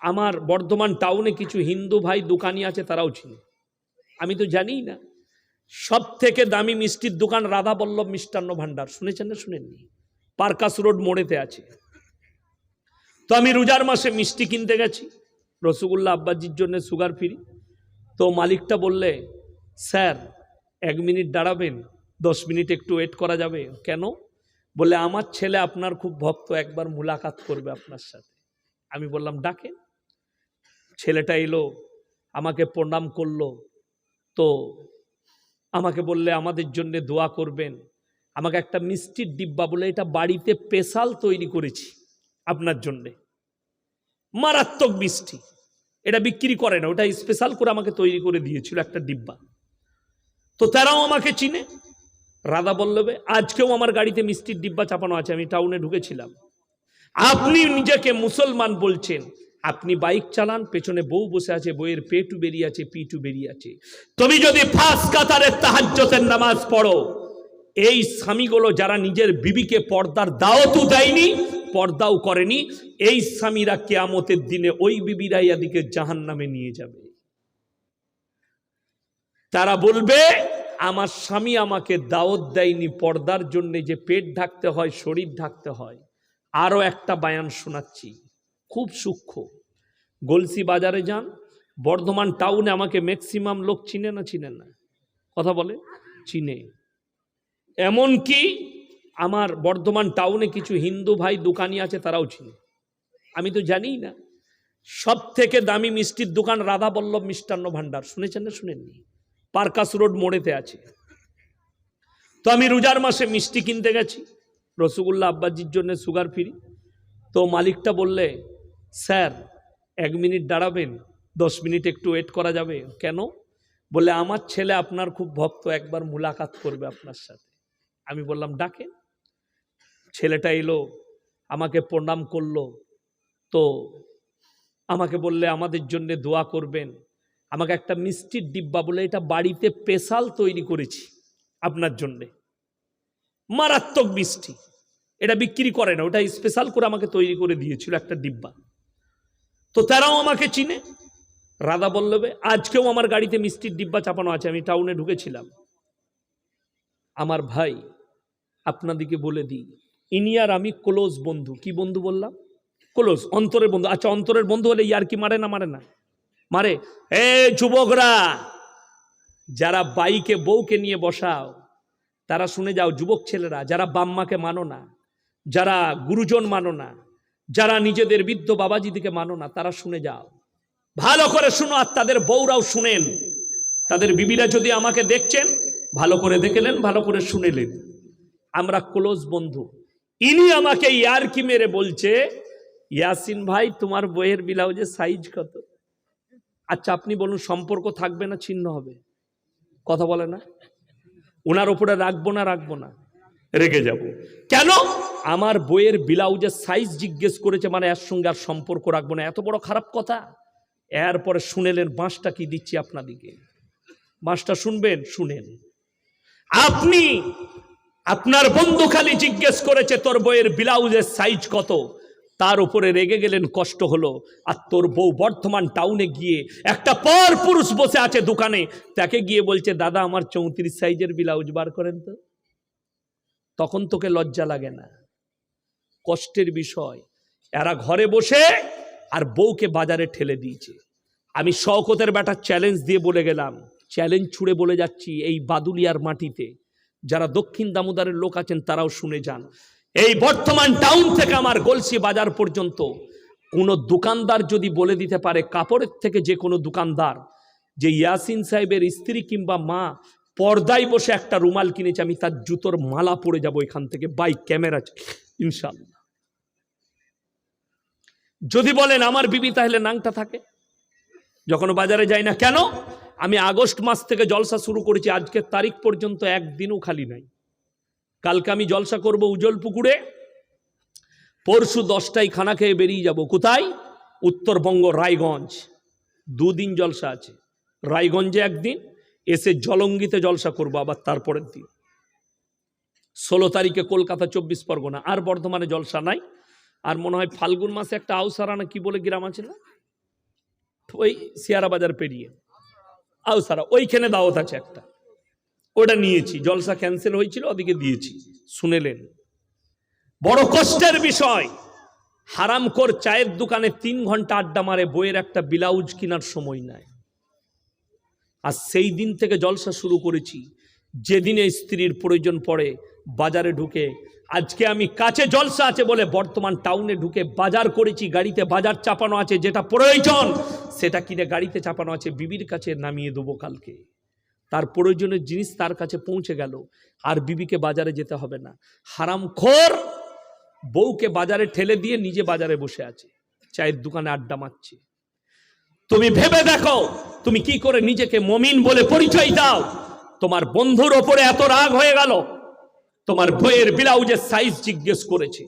আমার বর্ধমান টাউনে কিছু হিন্দু ভাই দোকানি আছে, তারাও ছিল আমি তো জানিই না। সব থেকে দামি মিষ্টির দোকান রাধা বল্লভ মিষ্টান্ন ভাণ্ডার। শুনেছেন না শুনেননি? পার্কাস রোড মোড়েতে আছে। তো আমি রোজার মাসে মিষ্টি কিনতে গেছি। রসগোল্লা আব্বাজির জন্য সুগার ফ্রি। তো মালিকটা বললে, স্যার, এক মিনিট দাঁড়াবেন, দশ মিনিট একটু ওয়েট করা যাবে। কেন? বলে আমার ছেলে আপনার খুব ভক্ত, একবার মুলাকাত করবে আপনার সাথে। আমি বললাম ডাকে ছেলেটা এলো, আমাকে প্রণাম করল। তো আমাকে বললে, আমাদের জন্য দোয়া করবেন। আমাকে একটা মিষ্টির ডিব্বা বলে এটা বাড়িতে স্পেশাল তৈরি করেছি আপনার জন্যে। মারাত্মক মিষ্টি। এটা বিক্রি করে না, ওটা স্পেশাল করে আমাকে তৈরি করে দিয়েছিল একটা ডিব্বা। তো তারাও আমাকে চিনে। রাধা বল্লভে, আজকেও আমার গাড়িতে মিষ্টির ডিব্বা চাপানো আছে, আমি টাউনে ঢুকেছিলাম। আপনি নিজেকে মুসলমান বলছেন। আপনি বাইক চালান, পেছনে বউ বসে আছে বইয়ের পেটু বেরিয়ে আছে, পিটু বেরিয়ে আছে। তুমি যদি ফাঁস কাতারের তাহাজ্জতের নামাজ পড়ো, এই স্বামীগুলো যারা নিজের বিবিকে পর্দার দাওয়াতও দেয়নি, পর্দাও করেনি, এই স্বামীরা কেয়ামতের দিনে ওই বিবিরা ইয়াদিকে জাহান নামে নিয়ে যাবে। তারা বলবে, আমার স্বামী আমাকে দাওয়াত দেয়নি, পর্দার জন্য যে পেট ঢাকতে হয়, শরীর ঢাকতে হয়। আরও একটা বায়ান শোনাচ্ছি। খুব সূক্ষ্ম। গলসি বাজারে যান, বর্ধমান টাউনে আমাকে ম্যাক্সিমাম লোক চিনে না চিনে না। কথা বলে? চিনে। এমন কি আমার বর্ধমান টাউনে কিছু হিন্দু ভাই দোকানি আছে, তারাও চিনে। আমি তো জানিই না। সব থেকে দামি মিষ্টির দোকান রাধা বল্লভ মিষ্টান্ন ভাণ্ডার। শুনেছেন না, শুনেননি? পার্কাস রোড মোড়েতে আছে। তো আমি রোজার মাসে মিষ্টি কিনতে গেছি। রসগোল্লা আব্বাজির জন্য সুগার ফ্রি। তো মালিকটা বললে স্যার, এক মিনিট দাঁড়াবেন, দশ মিনিট একটু ওয়েট করা যাবে। কেন? বলে আমার ছেলে আপনার খুব ভক্ত, একবার মুলাকাত করবে আপনার সাথে। আমি বললাম ডাকে ছেলেটা এলো, আমাকে প্রণাম করল। তো আমাকে বললে, আমাদের জন্যে দোয়া করবেন। আমাকে একটা মিষ্টির ডিব্বা বলে, এটা বাড়িতে স্পেশাল তৈরি করেছি আপনার জন্যে। মারাত্মক মিষ্টি। এটা বিক্রি করে না, ওটা স্পেশাল করে আমাকে তৈরি করে দিয়েছিল একটা ডিব্বা। তো তারাও আমাকে চিনে। রাধা বল্লভে, আজকেও আমার গাড়িতে মিষ্টির ডিব্বা চাপানো আছে, আমি টাউনে ঢুকেছিলাম। আমার ভাই আপনাদিকে বলে দিই, ইনি আর আমি ক্লোজ বন্ধু। কি বন্ধু বললাম? ক্লোজ অন্তরের বন্ধু। আচ্ছা অন্তরের বন্ধু হলে ইয়ার কি মারে না মারে না? মারে। এ যুবকরা, যারা বাইকে বউকে নিয়ে বসাও, তারা শুনে যাও, যুবক ছেলেরা, যারা বাম্মাকে মানো না, যারা গুরুজন মানো না যারা নিজেদের বৃদ্ধ বাবাজিদিকে মানো না, তারা শুনে যাও। ভালো করে শুনো আর তাদের বউরাও শুনেন। তাদের বিবিরা যদি আমাকে দেখছেন, ভালো করে দেখেলেন ভালো করে শুনেলেন আমরা ক্লোজ বন্ধু। ইনি আমাকে ইয়ারকি মেরে বলছে, ইয়াসিন ভাই, তোমার বইয়ের ব্লাউজের সাইজ কত? আচ্ছা আপনি বলুন, সম্পর্ক থাকবে না, ছিন্ন হবে? কথা বলে না? ওনার ওপরে রাখব না রাখব না? রেগে যাব। কেন? আমার বইয়ের ব্লাউজের সাইজ জিজ্ঞেস করেছে মানে এর সঙ্গে আর সম্পর্ক রাখব না? এত বড় খারাপ কথা। এরপরে শুনেলেন, বাঁশটা কি দিচ্ছি আপনাদিকে? বাঁশটা শুনবেন? শুনেন। আপনি আপনার বন্ধু খালি জিজ্ঞেস করেছে, তোর বইয়ের ব্লাউজের সাইজ কত? তার উপরে রেগে গেলেন, কষ্ট হলো। আর তোর বউ বর্ধমান টাউনে গিয়ে একটা পর পুরুষ বসে আছে দোকানে। তাকে গিয়ে বলছে, দাদা, আমার চৌত্রিশ সাইজের ব্লাউজ বার করেন তো। তখন তোকে লজ্জা লাগে না। কষ্টের বিষয়। এরা ঘরে বসে আর বউকে বাজারে ঠেলে দিয়েছে। আমি শওকতের ব্যাটা চ্যালেঞ্জ দিয়ে বলে গেলাম চ্যালেঞ্জ ছুড়ে বলে যাচ্ছি এই বাদুলিয়ার মাটিতে। যারা দক্ষিণ দামোদারের লোক আছেন তারাও শুনে যান। এই বর্তমান টাউন থেকে আমার গলসি বাজার পর্যন্ত কোনো দোকানদার যদি বলে দিতে পারে, কাপড়ের থেকে যে কোনো দোকানদার, যে ইয়াসিন সাহেবের স্ত্রী কিংবা মা পর্দায় বসে একটা রুমাল কিনেছে, আমি তার জুতোর মালা পরে যাব এখান থেকে বাই ক্যামেরা ইনশাল্লাহ যদি বলেন আমার বিবি, তাহলে নাংটা থাকে। যখন বাজারে যাই না কেন, আমি আগস্ট মাস থেকে জলসা শুরু করেছি, আজকের তারিখ পর্যন্ত একদিনও খালি নাই। কালকে আমি জলসা করব উজ্জ্বল পুকুরে পরশু দশটায় খানা খেয়ে বেরিয়ে যাব। কোথায়? উত্তরবঙ্গ, রায়গঞ্জ। দুদিন জলসা আছে। রায়গঞ্জে একদিন, এসে জলঙ্গিতে জলসা করব আবার তারপরের দিন। ষোলো তারিখে কলকাতা, চব্বিশ পরগনা। আর বর্ধমানে জলসা নাই। আর মনে হয় ফাল্গুন মাসে একটা আউসারা না কি বলে গ্রাম আছে না? ওই সিয়ারা বাজার পেরিয়ে। আউসারা, ওইখানে দাওয়াত আছে একটা। ওটা নিয়েছি, জলসা ক্যান্সেল হয়েছিল, ওদিকে দিয়েছি। শুনেলেন। বড় কষ্টের বিষয়। হারামকর চায়ের দোকানে তিন ঘণ্টা আড্ডা মারে, বইয়ের একটা ব্লাউজ কেনার সময় নাই। আর সেই দিন থেকে জলসা শুরু করেছি। যেদিনে স্ত্রীর প্রয়োজন পড়ে, বাজারে ঢুকে আজকে আমি কাছে জলসা আছে বলে বর্তমান টাউনে ঢুকে বাজার করেছি, গাড়িতে বাজার চাপানো আছে, যেটা প্রয়োজন, সেটা কিনে গাড়িতে চাপানো আছে, বিবির কাছে নামিয়ে দেবো কালকে। তার প্রয়োজনের জিনিস তার কাছে পৌঁছে গেল, আর বিবিকে বাজারে যেতে হবে না। হারাম খোর বউকে বাজারে ঠেলে দিয়ে নিজে বাজারে বসে আছে, চায়ের দোকানে আড্ডা মারছে। তুমি ভেবে দেখো, তুমি কি করে নিজেকে মমিন বলে পরিচয় দাও? তোমার বন্ধুর ওপরে এত রাগ হয়ে গেল তোমার বইয়ের ব্লাউজের সাইজ জিজ্ঞেস করেছে।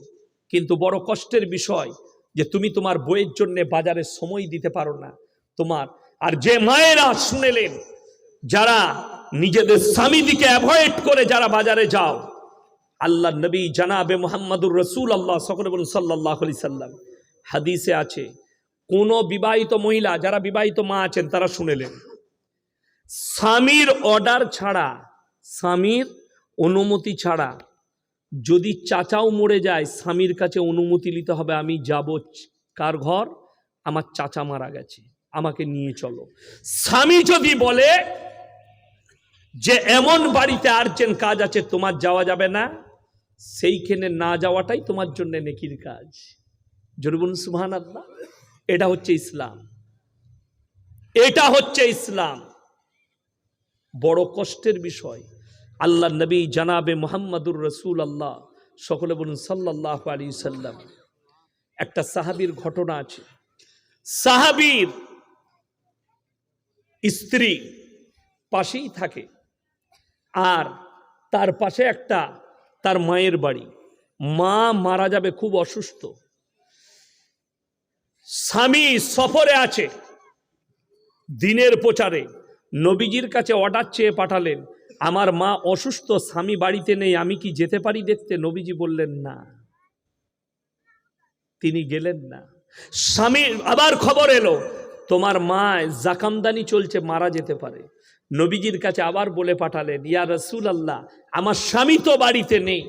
কিন্তু বড় কষ্টের বিষয় যে তুমি তোমার বইয়ের জন্য বাজারে সময় দিতে পারো না। তোমার, আর যে মায়েরা শুনেলেন, যারা নিজেদের স্বামীদিকে অ্যাভয়েড করে যারা বাজারে যাও, আল্লাহ নবী জানাবে মোহাম্মদুর রসুল আল্লাহ সকলে বলুন সাল্লাহ আলি সাল্লাম। হাদিসে আছে, কোন বিবাহিত মহিলা, যারা বিবাহিত মা আছেন, তারা শুনেলেন, স্বামীর অর্ডার ছাড়া স্বামীর অনুমতি ছাড়া। যদি চাচাও মরে যায়, স্বামীর কাছে অনুমতি নিতে হবে, আমি যাব কার ঘর? আমার চাচা মারা গেছে, আমাকে নিয়ে চলো। স্বামী যদি বলে যে এমন বাড়িতে আর্জেন্ট কাজ আছে, তোমার যাওয়া যাবে না, সেইখানে না যাওয়াটাই তোমার জন্য নেকির কাজ। জরুবুন সুহান আল্লাহ এটা হচ্ছে ইসলাম। এটা হচ্ছে ইসলাম। বড় কষ্টের বিষয়। আল্লাহ নবী জানাবে মোহাম্মদুর রসুল আল্লাহ সকলে বলুন সাল্লাহ আলী সাল্লাম। একটা সাহাবির ঘটনা আছে। সাহাবির স্ত্রী পাশেই থাকে আর তার পাশে একটা তার মায়ের বাড়ি। মা মারা যাবে খুব অসুস্থ। স্বামী সফরে আছে। দিনের প্রচারে নবীজির কাছে অর্ডার চেয়ে পাঠালেন। আমার মা অসুস্থ, স্বামী বাড়িতে নেই, আমি কি যেতে পারি দেখতে? নবীজি বললেন, না। তিনি গেলেন না। স্বামী, আবার খবর এলো, তোমার মা জাকামদানি চলছে, মারা যেতে পারে। নবীজির কাছে আবার বলে পাঠালেন, ইয়া রসুল আল্লাহ আমার স্বামী তো বাড়িতে নেই,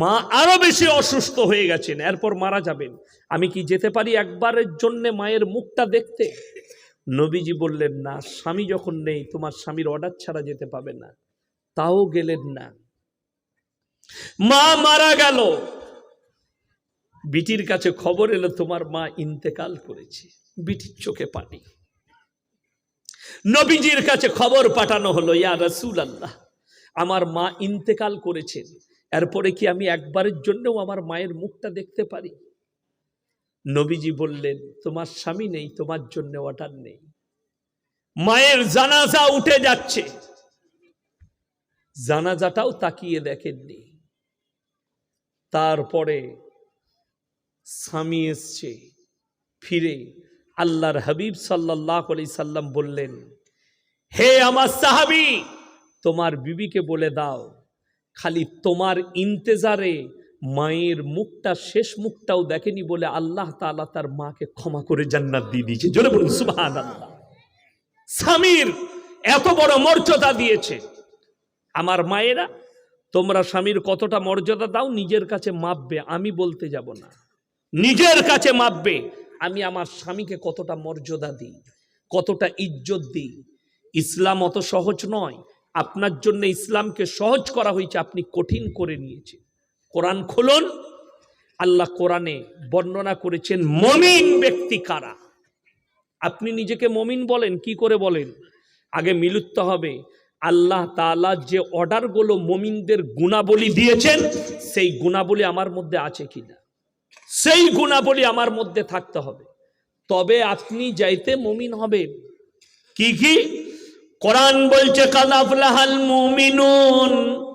মা আরও বেশি অসুস্থ হয়ে গেছেন, এরপর মারা যাবেন। আমি কি যেতে পারি একবারের জন্য মায়ের মুখটা দেখতে? নবীজি বললেন, না, স্বামী যখন নেই, তোমার স্বামীর অর্ডার ছাড়া যেতে পাবে না। তাও গেলেন না। মা মারা গেল। বিটির কাছে খবর এলো, তোমার মা ইন্তেকাল করেছে। বিটির চোখে পানি। নবীজির কাছে খবর পাঠানো হলো, ইয়া রসুল আল্লাহ আমার মা ইন্তেকাল করেছেন। এরপরে কি আমি একবারের জন্যও আমার মায়ের মুখটা দেখতে পারি? নবীজি বললেন, তোমার স্বামী নেই, তোমার জন্য অর্ডার নেই। মায়ের জানাজা উঠে যাচ্ছে। জানাজাটাও তাকিয়ে দেখেননি। তারপরে স্বামী এসছে, ফিরে আল্লাহর হাবিব সাল্লাহ আলি সাল্লাম বললেন, হে আমার সাহাবি, তোমার বিবিকে বলে দাও, খালি তোমার ইন্তেজারে মায়ের মুখটা, শেষ মুখটাও দেখেনি বলে আল্লাহ তাআলা তার মাকে ক্ষমা করে জান্নাত দিয়ে দিয়েছে। জোরে বলুন সুবহান আল্লাহ স্বামীর এত বড় মর্যাদা দিয়েছে। আমার মায়েরা, তোমরা স্বামীর কতটা মর্যাদা দাও, নিজের কাছে মাপবে, আমি বলতে যাব না। নিজের কাছে মাপবে, আমি আমার স্বামীকে কতটা মর্যাদা দিই, কতটা ইজ্জত দিই। ইসলাম অত সহজ নয়, আপনার জন্য ইসলামকে সহজ করা হয়েছে, আপনি কঠিন করে নিয়েছে কোরআন খুলুন, আল্লাহ কোরআনে বর্ণনা করেছেন, মমিন ব্যক্তি কারা? আপনি নিজেকে মমিন বলেন, কি করে বলেন? আগে মিলুত্ত হবে আল্লাহ তাআলা যে অর্ডারগুলো মমিনদের গুণাবলী দিয়েছেন, সেই গুণাবলী আমার মধ্যে আছে কি না সেই গুণাবলী আমার মধ্যে থাকতে হবে। তবে আপনি যাইতে মমিন হবেন কি কি? কোরআন বলছে কাদাফলাহাল মুমিনুন।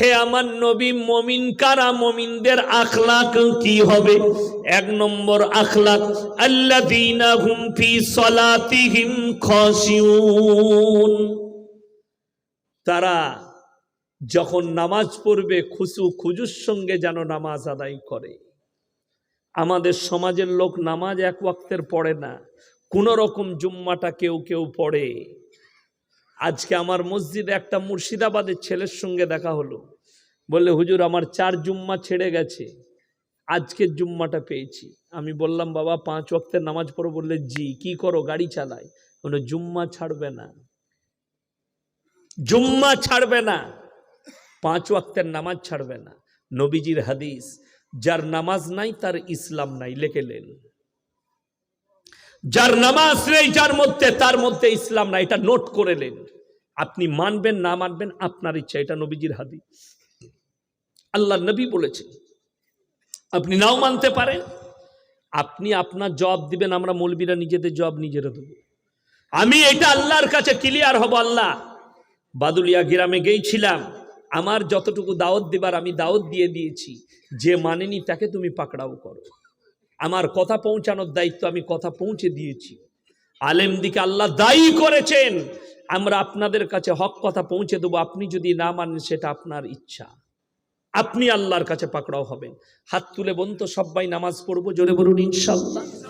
হে আমার নবী, মমিন কারা? মমিনদের আখলাক কি হবে? এক নম্বর আখলাক আল্লাহ হুম ফি সলাতিহিম খাশিউন। তারা যখন নামাজ পড়বে খুশু খুজুর সঙ্গে যেন নামাজ আদায় করে। আমাদের সমাজের লোক নামাজ এক ওয়াক্তের পড়ে না। কোন রকম জুম্মাটা কেউ কেউ পড়ে। আজকে আমার মসজিদে একটা মুর্শিদাবাদের ছেলের সঙ্গে দেখা হলো। বললে, হুজুর, আমার চার জুম্মা ছেড়ে গেছে। আজকের জুম্মাটা পেয়েছি। আমি বললাম, বাবা, পাঁচ ওয়াক্তের নামাজ পড়ো। বললে, জি, কি করো? গাড়ি চালায়। বলে জুম্মা ছাড়বে না। জুম্মা ছাড়বে না, পাঁচ ওয়াক্তের নামাজ ছাড়বে না। নবীজির হাদিস, যার নামাজ নাই, তার ইসলাম নাই লেখেলেন যার নামাজ নেই, যার মধ্যে, তার মধ্যে ইসলাম নাই, এটা নোট করে করেলেন আপনি মানবেন, না মানবেন, আপনার ইচ্ছা, এটা নবীজির হাদিস। আল্লাহ নবী বলেছেন, আপনি নাও মানতে পারেন, আপনি আপনার জবাব দিবেন, আমরা মৌলবীরা নিজেদের জবাব নিজেরা দেবো। আমি এটা আল্লাহর কাছে ক্লিয়ার হব, আল্লাহ। বাদুলিয়া গ্রামে গেছিলাম আমার যতটুকু দাওয়াত দেবার আমি দাওয়াত দিয়ে দিয়েছি। যে মানেনি, তাকে তুমি পাকড়াও করো। আমার কথা পৌঁছানোর দায়িত্ব আমি কথা পৌঁছে দিয়েছি। আলেম দিকে আল্লাহ দায়ী করেছেন। আমরা আপনাদের কাছে হক কথা পৌঁছে দেবো। আপনি যদি না মানেন, সেটা আপনার ইচ্ছা। আপনি আল্লাহর কাছে পাকড়াও হবেন। হাত তুলে বলতো সবাই নামাজ পড়ব, জোরে বলুন ইনশাল্লাহ